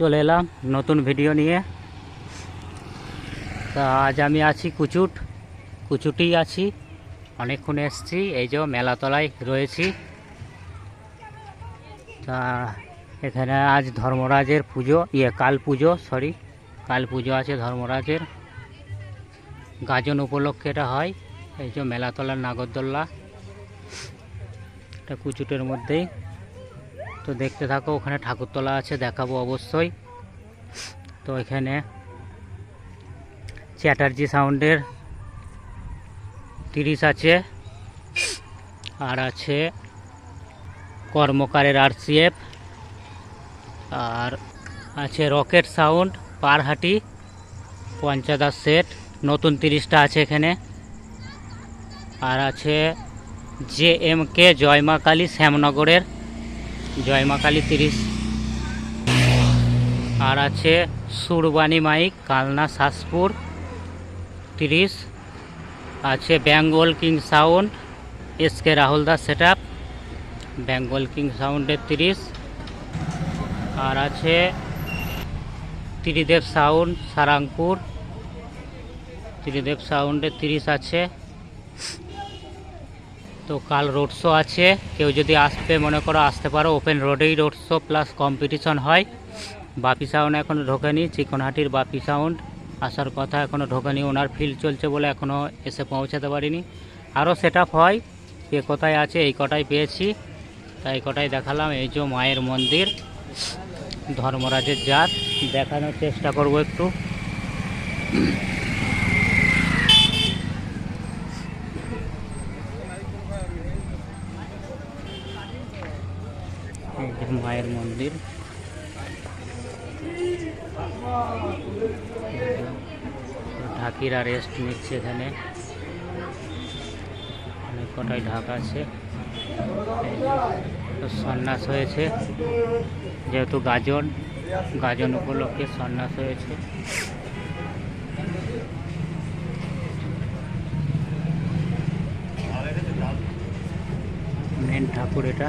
চলে এলাম নতুন ভিডিও নিয়ে। তা আজ আমি আছি কুচুট। কুচুটেই আছি। অনেকক্ষণ এসছি, এই যে মেলাতলায় রয়েছি। তা এখানে আজ ধর্মরাজের পুজো ইয়ে কাল পুজো সরি কাল পুজো আছে ধর্মরাজের। গাজন উপলক্ষে এটা হয়, এই যে মেলাতলার নাগরদোল্লা। এটা কুচুটের মধ্যেই। তো দেখতে থাকো, ওখানে ঠাকুরতলা আছে, দেখাবো অবশ্যই। তো এখানে চ্যাটার্জি সাউন্ডের তিরিশ আছে, আর আছে কর্মকারের আরসিএফ, আর আছে রকেট সাউন্ড, পারহাটি, পঞ্চাদার সেট, নতুন তিরিশটা আছে এখানে। আর আছে J M K Jai Maa Kali শ্যামনগরের Jai Maa Kali তিরিশ। আর আছে সুরবাণী মাইক কালনা শাসপুর তিরিশ। আছে Bengal King Sound S K Rahul Das set Bengal King সাউন্ডের তিরিশ। আর আছে ত্রিদেব সাউন্ড, সারাংপুর। ত্রিদেব সাউন্ডের তিরিশ আছে। তো কাল রোড শো আছে। কেউ যদি আসবে, মনে করো আসতে পারো ওপেন রোডেই রোড শো প্লাস কম্পিটিশন হয়। বাপি সাউন্ড এখনও ঢোকেনি, চিকনহাটির বাপি সাউন্ড আসার কথা এখনও ঢোকেনি, ওনার ফিল্ড চলছে বলে এখনও এসে পৌঁছাতে পারিনি। আরও সেট হয়, কে কোথায় আছে এই কটাই পেয়েছি। তাই কটাই দেখালাম, এই যে মায়ের মন্দির, ধর্মরাজের জাত, দেখানোর চেষ্টা করব একটু এই যে মায়ের মন্দির। ঢাকিরা রেস্ট নিচ্ছে এখানে। অনেক কটাই ঢাক আছে। সন্ন্যাস হয়েছে। যেহেতু গাজন গাজন উপলক্ষে সন্ন্যাস হয়েছে। মেন ঠাকুর এটা।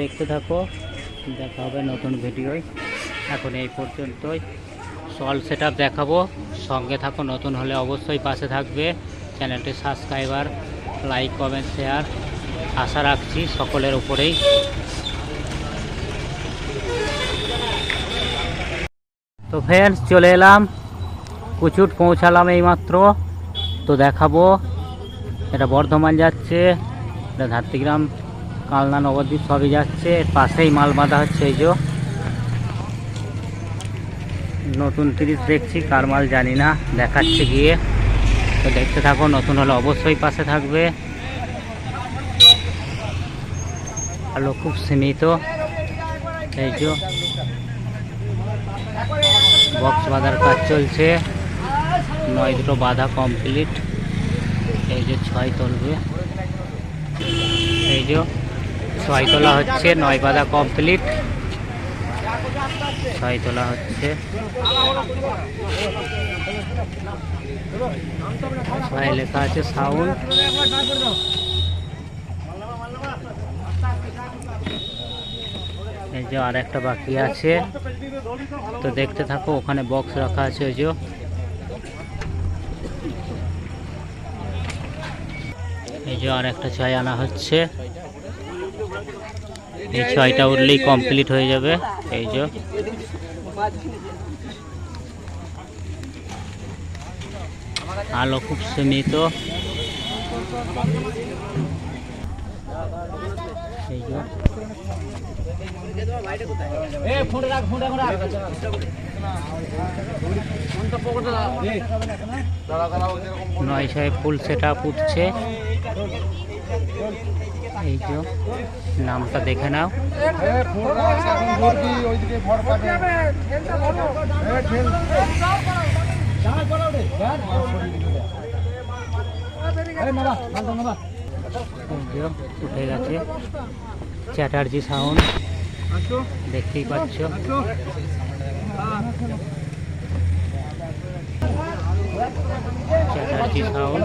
দেখতে থাকো। দেখা হবে নতুন ভিডিওয়। এখন এই পর্যন্তই। সল সেট দেখাবো। সঙ্গে থাকো, নতুন হলে অবশ্যই পাশে থাকবে। চ্যানেলটি সাবস্ক্রাইবার লাইক কমেন্ট শেয়ার আশা রাখছি সকলের উপরেই। তো ফ্রেন্ডস চলে এলাম। কুচুট পৌঁছালাম এইমাত্র। তো দেখাবো। এটা বর্ধমান যাচ্ছে। এটা ধাত্রিগ্রাম কালনা নবদ্বীপ সবই যাচ্ছে পাশেই মাল বাঁধা হচ্ছে এই যে। নতুন তিরিশ দেখছি, কার মাল জানি না, দেখাচ্ছে গিয়ে। তো দেখতে থাকো, নতুন হলে অবশ্যই পাশে থাকবে। আলো খুব সীমিত। এই যে, বক্স বাঁধার কাজ চলছে। নয় দুটো বাঁধা কমপ্লিট এই যে ছয় তুলবে। এই যে ছয় তোলা হচ্ছে নয় বাঁধা কমপ্লিট ছয় তোলা হচ্ছে। ছয় লেখা আছে সাউন্ড এই যে আর একটা বাকি আছে। তো দেখতে থাকো, ওখানে বক্স রাখা আছে, ওই যে। এই যে আর একটা ছয় আনা হচ্ছে। এই ছয়টা উঠলেই কমপ্লিট হয়ে যাবে। এই যে। আলো খুব সীমিত। এই যে। নয় ছয় ফুল সেটা উঠছে। এই যে নামটা দেখে নাও। উঠে গেছে। চ্যাটার্জি সাউন্ড। দেখতেই পাচ্ছ। চ্যাটার্জি সাউন্ড।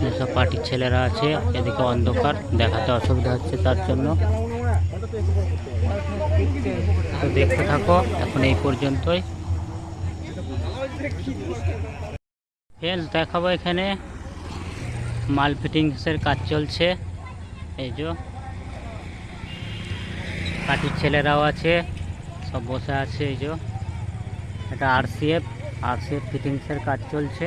যেসব পার্টির ছেলেরা আছে, এদিকে অন্ধকার, দেখাতে অসুবিধা হচ্ছে তার জন্য। তো দেখতে থাকো, এখন এই পর্যন্তই। ফ্রেন্ডস দেখাবো এখানে। মাল ফিটিংসের কাজ চলছে। এই যে পার্টির ছেলেরাও আছে, সব বসে আছে, এই যে। এটা আরসিএফ আরসিএফ ফিটিংসের কাজ চলছে।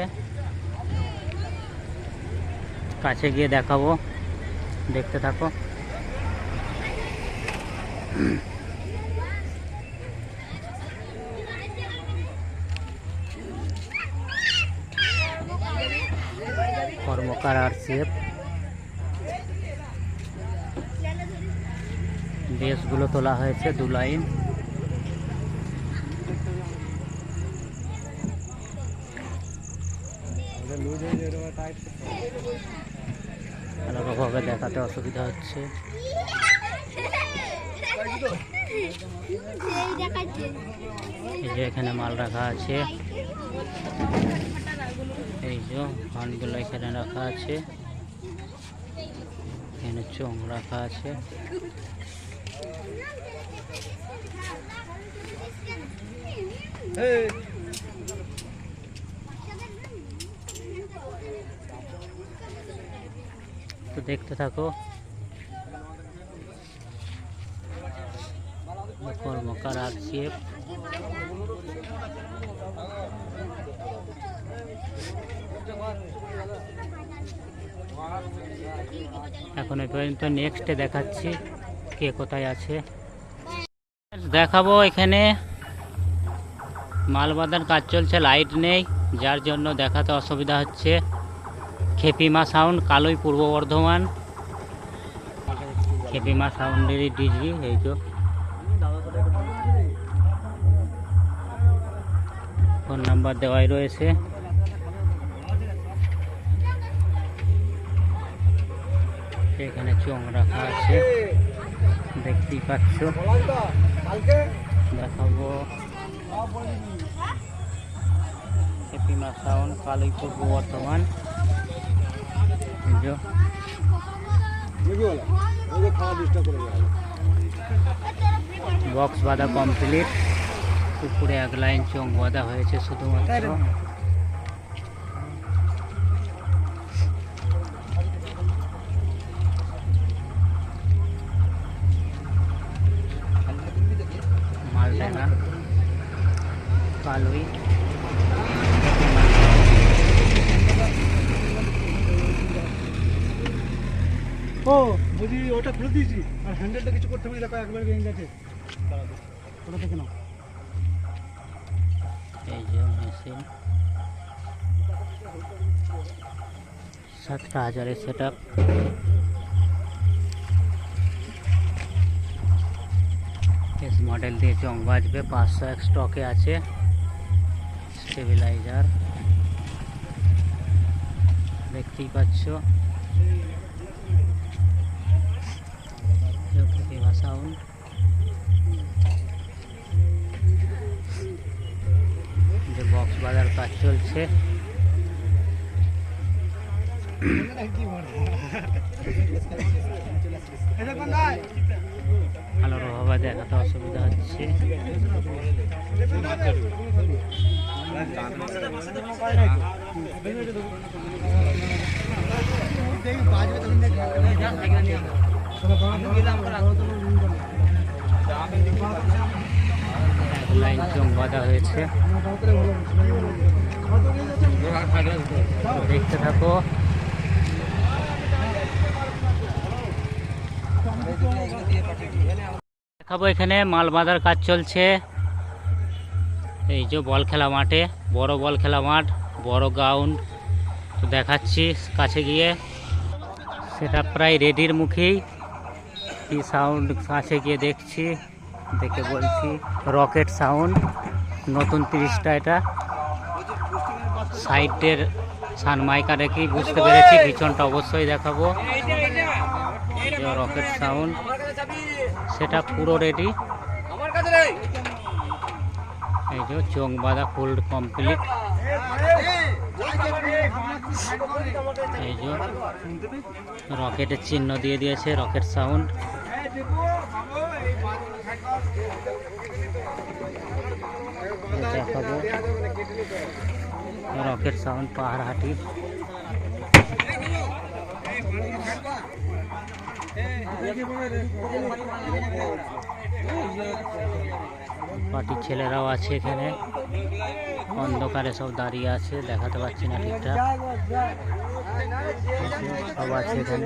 কাছে গিয়ে দেখাবো। দেখতে থাকো। কর্মকার আর আরসিএফ বেসগুলো তোলা হয়েছে দু লাইন। আলাদাভাবে দেখাতে অসুবিধা হচ্ছে। এই যে এখানে মাল রাখা আছে। এই যে হর্নগুলো এখানে রাখা আছে। এখানে চোং রাখা আছে। তো দেখতে থাকো। কর্মকার এখন এই পর্যন্ত নেক্সটে দেখাচ্ছি কে কোথায় আছে। দেখাবো এখানে। মাল বাঁধার কাজ চলছে লাইট নেই, যার জন্য দেখাতে অসুবিধা হচ্ছে। খেপিমা সাউন্ড, কালোই পূর্ব বর্ধমান। খেপিমা সাউন্ডেরই ডিজি, এই তো। ফোন নাম্বার দেওয়াই রয়েছে। এখানে চোং রাখা আছে। দেখতেই পাচ্ছ। দেখাবো। খেপিমা সাউন্ড, কালোই পূর্ব বর্ধমান। বক্স বাঁধা কমপ্লিট উপরে এক লাইন চোখ বাঁধা হয়েছে শুধুমাত্র। মালডাঙ্গা কালুই। ওটা খুলে দিয়েছি। আর হ্যান্ডেলটা কিছু করতে হবে দেখো একবার ভেঙে গেছে ওটা থেকে নাও। এই যে মেশিন। সাতটা হাজারের সেট আপ এস মডেল দিয়ে চং বাজবে, পাঁচশো এক স্টকে আছে। স্টেবিলাইজার দেখতেই পাচ্ছ। সাউন্ড যে বক্স বাজার কাজ চলছে। আলোর অভাবে দেখাতে অসুবিধা হচ্ছে। বাজবে লাইন চোখ বাঁধা হয়েছে। দেখতে থাকো। দেখাবো এখানে, মাল বাঁধার কাজ চলছে। এই যে বল খেলা মাঠে, বড় বল খেলা মাঠ, বড় গ্রাউন্ড দেখাচ্ছি কাছে গিয়ে। সেটা প্রায় রেডির মুখেই। কি সাউন্ড কাছে গিয়ে দেখছি, দেখে বলছি রকেট সাউন্ড নতুন তিরিশটা এটা। সাইডের সানমাইকা রেখেই বুঝতে পেরেছি পিছনটা অবশ্যই দেখাবো। রকেট সাউন্ড সেটা পুরো রেডি এই যে চোখ বাঁধা ফুল কমপ্লিট এই যে রকেটের চিহ্ন দিয়ে দিয়েছে রকেট সাউন্ড দেখাবো রকেট সাউন্ড পাহাড়হাটি পার্টির ছেলেরাও আছে এখানে অন্ধকারে সব দাঁড়িয়ে আছে দেখাতে পাচ্ছি না ঠিকঠাক সব আছে এখানে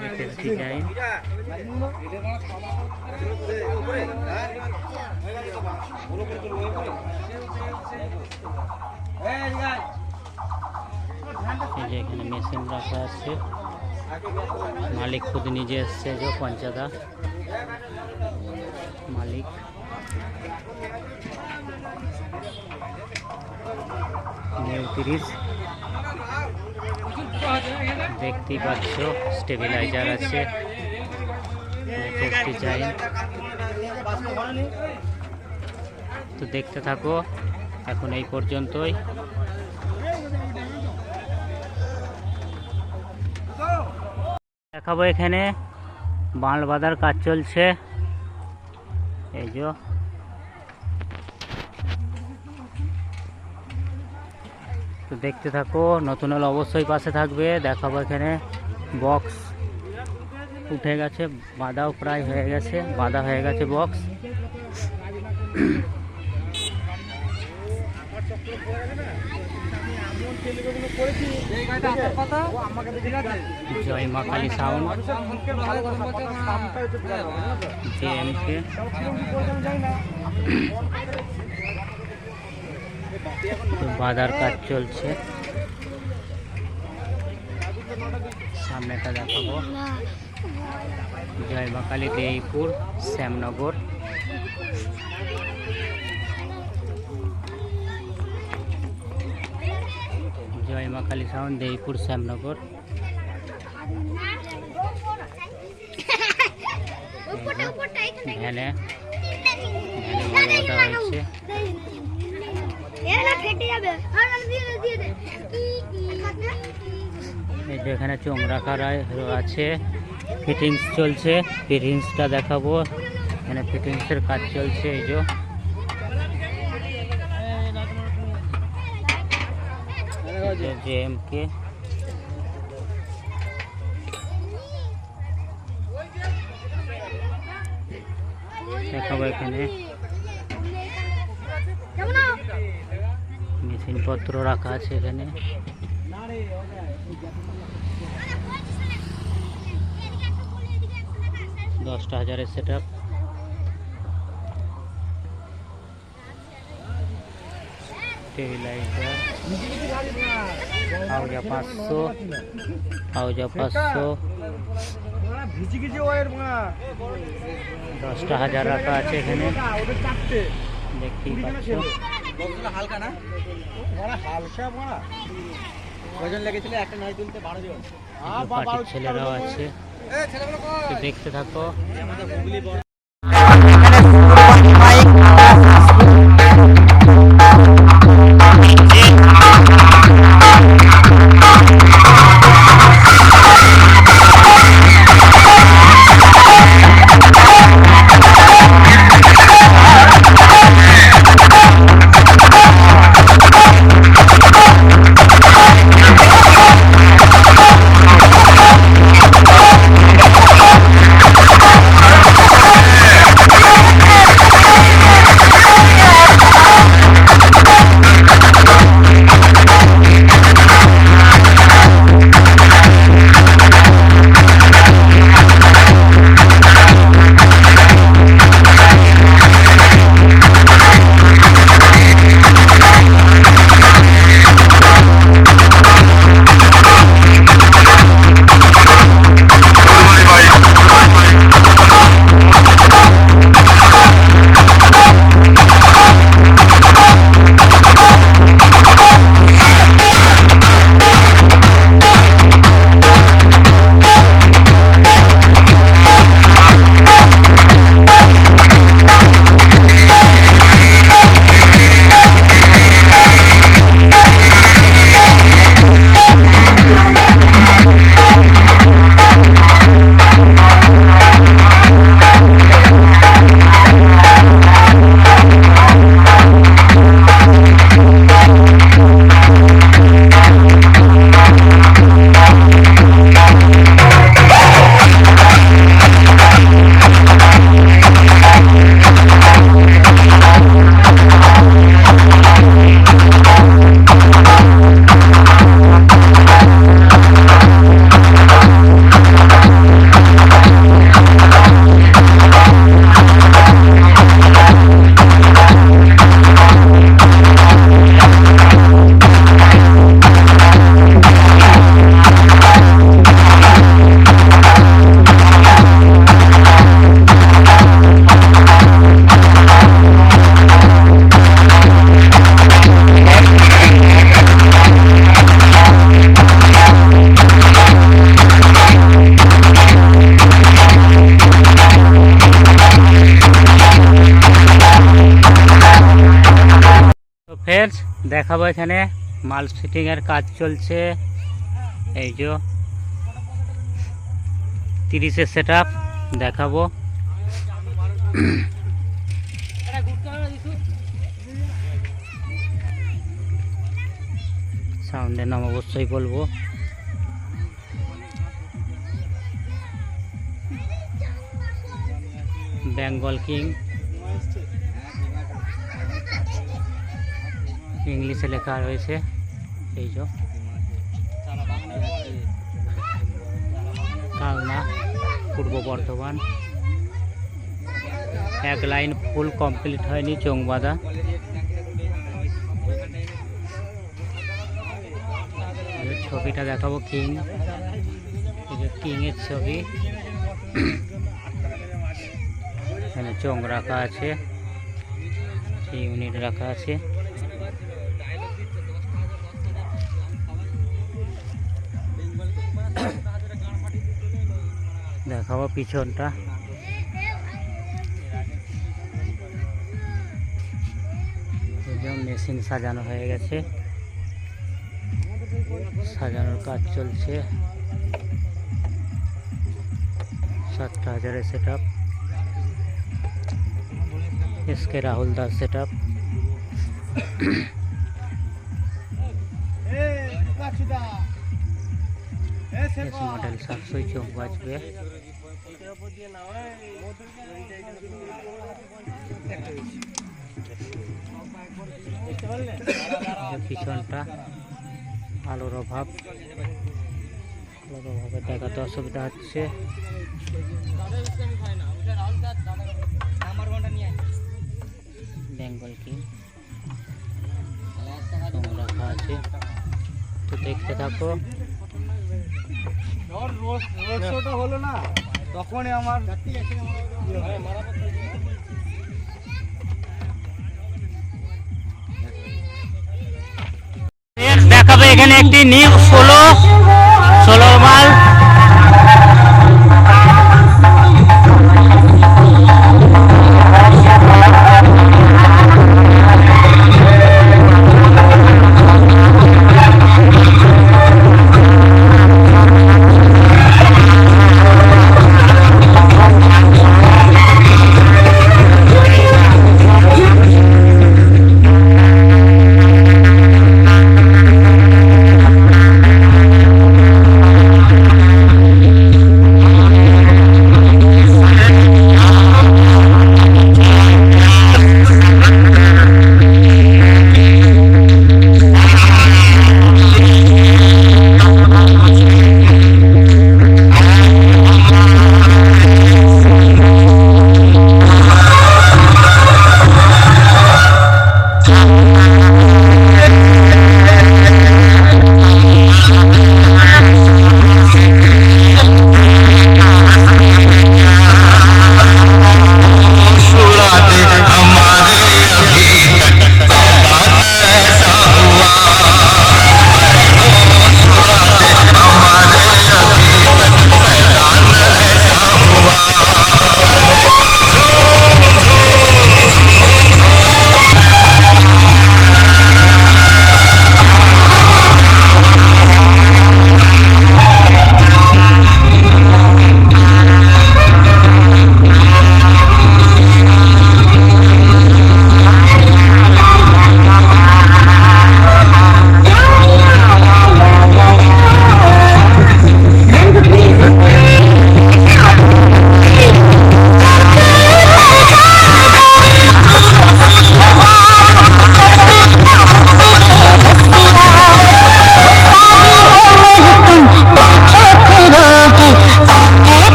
নিচের ডিজাইন এই যে এখানে মেশিন রাখা আছে মালিক খুদ নিজে এসছে যে পঞ্চাদা মালিক নিউ তিরিশ দেখতেই পাচ্ছ স্টেবিলাইজার আছে। তো দেখতে থাকো, এখন এই পর্যন্তই। দেখাবো এখানে বাঁধ বাঁধার কাজ চলছে। এই যে। তো দেখতে থাকো নতুন হলে অবশ্যই পাশে থাকবে দেখাবো এখানে বক্স উঠে গেছে বাঁধাও প্রায় হয়ে গেছে বাঁধা হয়ে গেছে বক্স জয় মা কালী সাউন্ড তো বাঁধার কাজ চলছে। সামনেটা দেখাবো। জয় মা কালী দেইপুর শ্যামনগর। জয় মা কালী সাউন্ড দেইপুর শ্যামনগর। ভ্যানে ভ্যানে হয়েছে এরা ফেটে যাবে আর দিয়ে দে দিয়ে দে এই যে এখানে চোখ রাখা আছে। ফিটিংস চলছে। ফিটিংসটা দেখাবো। এখানে ফিটিংসের কাজ চলছে, এই যে। জেএমকে দেখাবো এখানে। মেশিনপত্র রাখা আছে এখানে। দশটা হাজারের সেট আপ স্টেবিলাইজার হাউজা পাঁচশো। হাউজা পাঁচশো। ভিজি গেছে ওয়ের মা দশটা হাজার রাখা আছে এখানে। ওদের চারটে দেখতেই কুড়ি পাচ্ছ। হালকা না? বড় হালকা বড়। কজন লেগেছিল? একটা নয় তুলতে বারো জন। ছেলেরাও আছে। দেখতে থাকো। তো এখানে মাল ফিটিং এর কাজ চলছে। এই যে তিরিশের সেট দেখাবো। সাউন্ডের নাম অবশ্যই বলব। বেঙ্গল কিং ইংলিশে লেখা রয়েছে। এই যে। কালনা, পূর্ব বর্ধমান। এক লাইন ফুল কমপ্লিট হয়নি যে ছবিটা দেখাবো, কিং। কিংয়ের ছবি। এখানে চোং রাখা আছে, ইউনিট রাখা আছে। দেখাবো পিছনটা। মেশিন সাজানো হয়ে গেছে। সাজানোর কাজ চলছে। সাতটা হাজারের set up SK Rahul Das set up S model সাতশোই চোখ বাজবে পিছনটা আলোর অভাব। আলোর অভাবে দেখাতে অসুবিধা হচ্ছে। বেঙ্গল কি? রাখা আছে? তো দেখতে থাকো। হলো না? তখনই আমার দেখাবে এখানে একটি নিউ ষোলো ষোলো মাল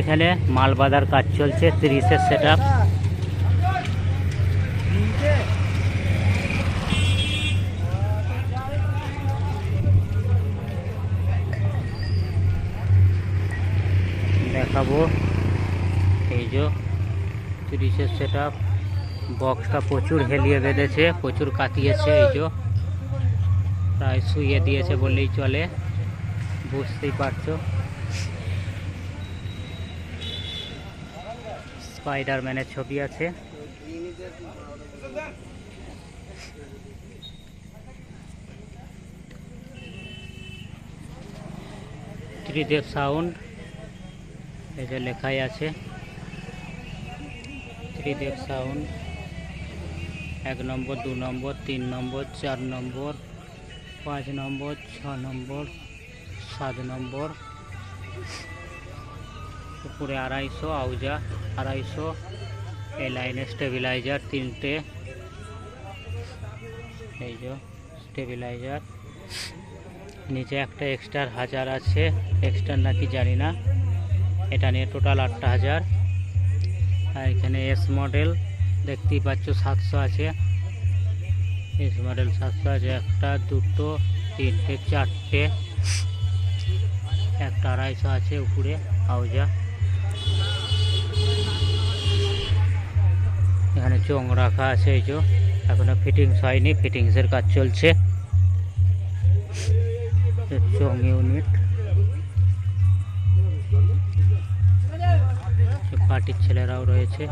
এখানে মাল বাঁধার কাজ চলছে, তিরিশের সেট আপ দেখাবো। এই যে তিরিশের সেট আপ বক্সটা প্রচুর হেলিয়ে বেঁধেছে, প্রচুর কাটিয়েছে, এই যে। প্রায় শুয়ে দিয়েছে বললেই চলে। বুঝতেই পারছ। স্পাইডারম্যানের ছবি আছে। ত্রিদেব সাউন্ড, এই যে লেখাই আছে। ত্রিদেব সাউন্ড, এক নম্বর, দু নম্বর, তিন নম্বর, চার নম্বর, পাঁচ নম্বর, ছ নম্বর, সাত নম্বর। উপরে আড়াইশো, আউজা আড়াইশো এই লাইনে স্টেবিলাইজার তিনটে। এই যে স্টেবিলাইজার। নিচে একটা এক্সট্রা হাজার আছে, এক্সট্রা নাকি জানি না। এটা নিয়ে টোটাল আটটা হাজার। আর এখানে এস মডেল দেখতেই পাচ্ছ সাতশো আছে। এস মডেল সাতশো আছে, একটা, দুটো, তিনটে, চারটে। একটা আড়াইশো আছে উপরে, আউজা। এখানে চোঙ রাখা আছে, এই যে। এখনও ফিটিংস হয়নি ফিটিংসের কাজ চলছে। চোঙ ইউনিট পার্টির ছেলেরাও রয়েছে।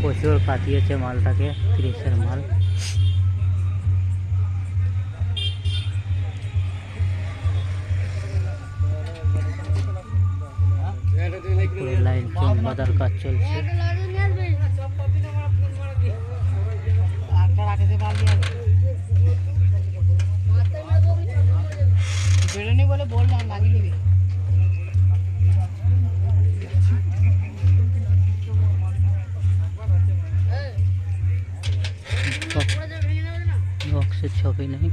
প্রচুর কাটিয়েছে মালটাকে, তিরিশের মাল। পুরো লাইন চোখ বাঁধার কাজ চলছে বেরোনি বলে বললাম লাগিয়ে দিবি বক্সের ছবি নেই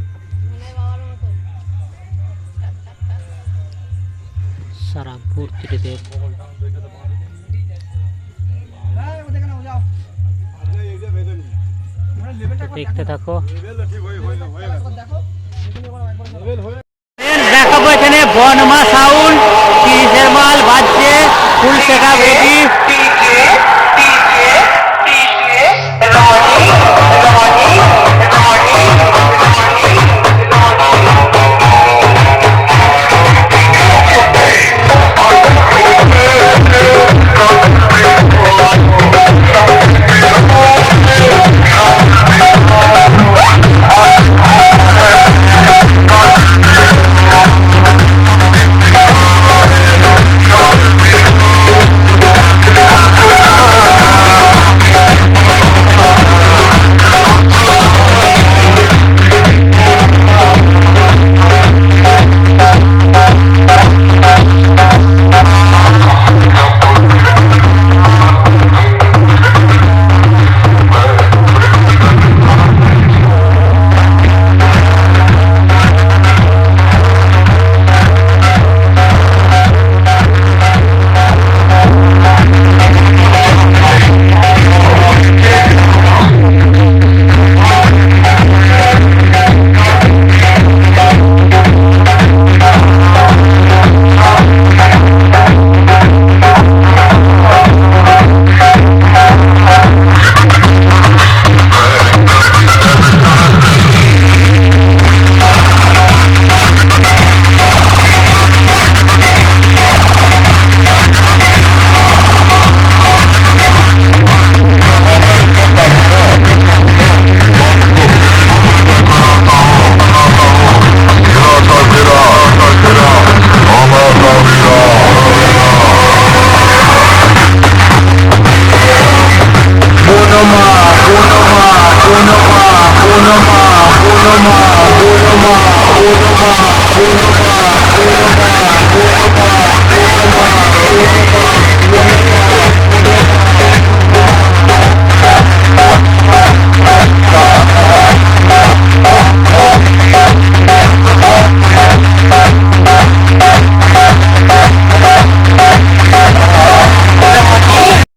লেভেলটা একবার দেখতে থাকো। দেখাবো এখানে বনমা সাউন্ড তিরিশের মাল বাজছে ফুল শেখা রেডি